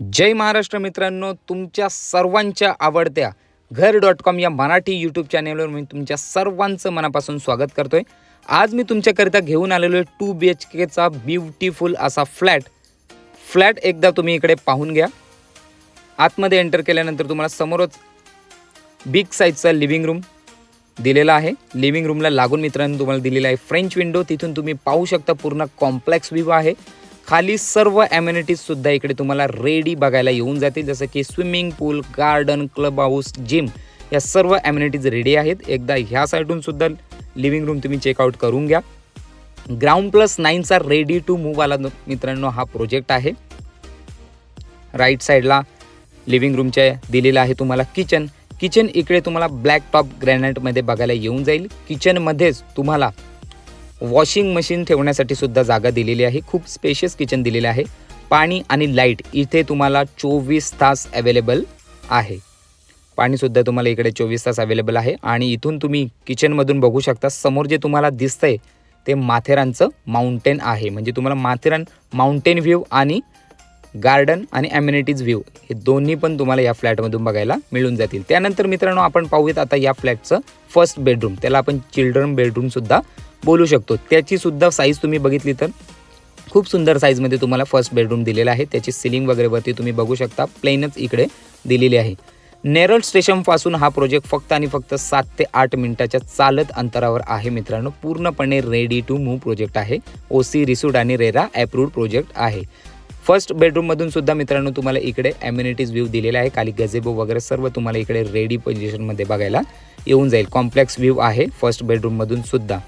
जय महाराष्ट्र मित्रांनो तुमच्या सर्वांच्या आवडत्या घर डॉट कॉम या मराठी यूट्यूब चॅनेलवर मी तुमच्या सर्वांचं मनापासून स्वागत करतोय. आज मी तुमच्याकरिता घेऊन आलेलो आहे टू बी एच केचा ब्युटिफुल असा फ्लॅट फ्लॅट एकदा तुम्ही इकडे पाहून घ्या. आतमध्ये एंटर केल्यानंतर तुम्हाला समोरच बिग साईजचा लिव्हिंग रूम दिलेला आहे. लिव्हिंग रूमला लागून मित्रांनो तुम्हाला दिलेला आहे फ्रेंच विंडो तिथून तुम्ही पाहू शकता पूर्ण कॉम्प्लेक्स व्ह्यू आहे. खाली सर्व ॲम्युनिटीज सुद्धा इकडे तुम्हाला रेडी बघायला येऊन जातील. जसं की swimming pool garden club house gym या सर्व ॲम्युनिटीज रेडी आहेत. एकदा ह्या साईडून सुद्धा लिव्हिंग रूम तुम्ही चेकआउट करून घ्या. ग्राउंड प्लस नाईनचा रेडी टू मूव आला मित्रांनो हा प्रोजेक्ट आहे. राईट साईडला लिव्हिंग रूमच्या दिलेला आहे तुम्हाला किचन किचन इकडे तुम्हाला ब्लॅक टॉप ग्रॅनाईटमध्ये बघायला येऊन जाईल. किचनमध्येच तुम्हाला वॉशिंग मशीन ठेवण्यासाठी सुद्धा जागा दिलेली आहे. खूप स्पेशियस किचन दिलेलं आहे. पाणी आणि लाइट इथे तुम्हाला चोवीस तास अवेलेबल आहे. पाणीसुद्धा तुम्हाला इकडे चोवीस तास अवेलेबल आहे. आणि इथून तुम्ही किचनमधून बघू शकता समोर जे तुम्हाला दिसतंय ते माथेरानचं माउंटेन आहे. म्हणजे तुम्हाला माथेरान माउंटेन व्ह्यू आणि गार्डन आणि ॲम्युनिटीज व्ह्यू हे दोन्ही पण तुम्हाला या फ्लॅटमधून बघायला मिळून जातील. त्यानंतर मित्रांनो आपण पाहूयात आता या फ्लॅटचं फर्स्ट बेडरूम त्याला आपण चिल्ड्रन बेडरूमसुद्धा बोलू शकतो. त्याचीसुद्धा साईज तुम्ही बघितली तर खूप सुंदर साईजमध्ये तुम्हाला फर्स्ट बेडरूम दिलेला आहे. त्याची सिलिंग वगैरेवरती तुम्ही बघू शकता. प्लेनच इकडे दिलेली आहे. नेरळ स्टेशनपासून हा प्रोजेक्ट फक्त आणि फक्त सात ते आठ मिनिटाच्या चालत अंतरावर आहे मित्रांनो. पूर्णपणे रेडी टू मूव्ह प्रोजेक्ट आहे. ओ सी रिसूड आणि रेरा अप्रूव्ड प्रोजेक्ट आहे. फर्स्ट बेडरूममधून सुद्धा मित्रांनो तुम्हाला इकडे ॲम्युनिटीज व्ह्यू दिलेला आहे. खाली गझेबो वगैरे सर्व तुम्हाला इकडे रेडी पोझिशनमध्ये बघायला येऊन जाईल. कॉम्प्लेक्स व्ह्यू आहे फर्स्ट बेडरूममधून सुद्धा.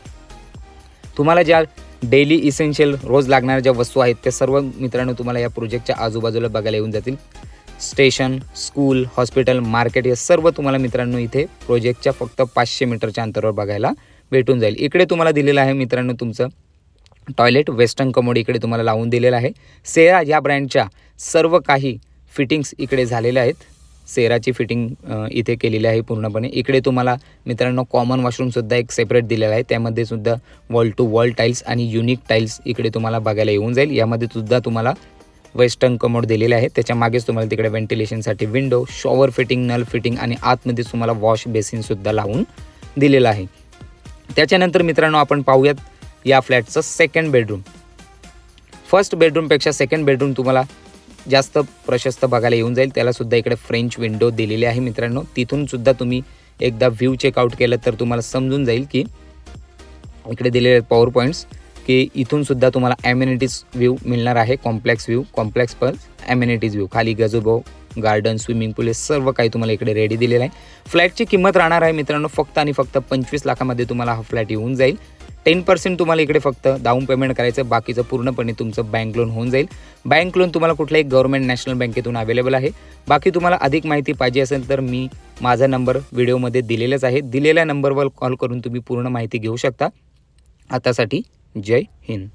तुम्हाला ज्या डेली इसेन्शियल रोज लागणाऱ्या ज्या वस्तू आहेत त्या सर्व मित्रांनो तुम्हाला या प्रोजेक्टच्या आजूबाजूला बघायला येऊन जातील. स्टेशन स्कूल हॉस्पिटल मार्केट हे सर्व तुम्हाला मित्रांनो इथे प्रोजेक्टच्या फक्त पाचशे मीटरच्या अंतरावर बघायला भेटून जाईल. इकडे तुम्हाला दिलेलं आहे मित्रांनो तुमचं टॉयलेट वेस्टर्न कमोड इकडे तुम्हाला लावून दिलेलं आहे. सेरा या ब्रँडच्या सर्व काही फिटिंग्स इकडे झालेल्या आहेत. सेराची फिटिंग इथे केलेली आहे पूर्णपणे. इकडे तुम्हाला मित्रांनो कॉमन वॉशरूमसुद्धा एक सेपरेट दिलेला आहे. त्यामध्ये सुद्धा वॉल टू वॉल टाईल्स आणि युनिक टाईल्स इकडे तुम्हाला बघायला येऊन जाईल. यामध्ये सुद्धा तुम्हाला वेस्टर्न कमोड दिलेले आहे त्याच्या मागेच तुम्हाला तिकडे व्हेंटिलेशनसाठी विंडो शॉवर फिटिंग नल फिटिंग आणि आतमध्ये तुम्हाला वॉश बेसिनसुद्धा लावून दिलेलं आहे. त्याच्यानंतर मित्रांनो आपण पाहूयात या फ्लॅटचं सेकंड बेडरूम फर्स्ट बेडरूमपेक्षा सेकंड बेडरूम तुम्हाला जास्त प्रशस्त बघायला येऊन जाईल. त्यालासुद्धा इकडे फ्रेंच विंडो दिलेली आहे मित्रांनो. तिथूनसुद्धा तुम्ही एकदा व्ह्यू चेकआउट केलं तर तुम्हाला समजून जाईल की इकडे दिलेले पॉवर पॉईंट्स की इथूनसुद्धा तुम्हाला ॲम्युनिटीज व्ह्यू मिळणार आहे. कॉम्प्लेक्स व्ह्यू कॉम्प्लेक्स पर ॲम्युनिटीज व्ह्यू खाली गजोबो गार्डन स्विमिंग पूल हे सर्व काही तुम्हाला इकडे रेडी दिलेलं आहे. फ्लॅटची किंमत राहणार आहे मित्रांनो फक्त आणि फक्त पंचवीस लाखामध्ये तुम्हाला हा फ्लॅट येऊन जाईल. टेन पर्सेंट तुम्हाला इकडे फक्त डाऊन पेमेंट करायचं बाकीचं पूर्णपणे तुमचं बँक लोन होऊन जाईल. बँक लोन तुम्हाला कुठल्याही गव्हर्नमेंट नॅशनल बँकेतून अवेलेबल आहे. बाकी तुम्हाला अधिक माहिती पाहिजे असेल तर मी माझा नंबर व्हिडिओमध्ये दिलेलाच आहे. दिलेल्या नंबरवर कॉल करून तुम्ही पूर्ण माहिती घेऊ शकता. आतासाठी जय हिंद.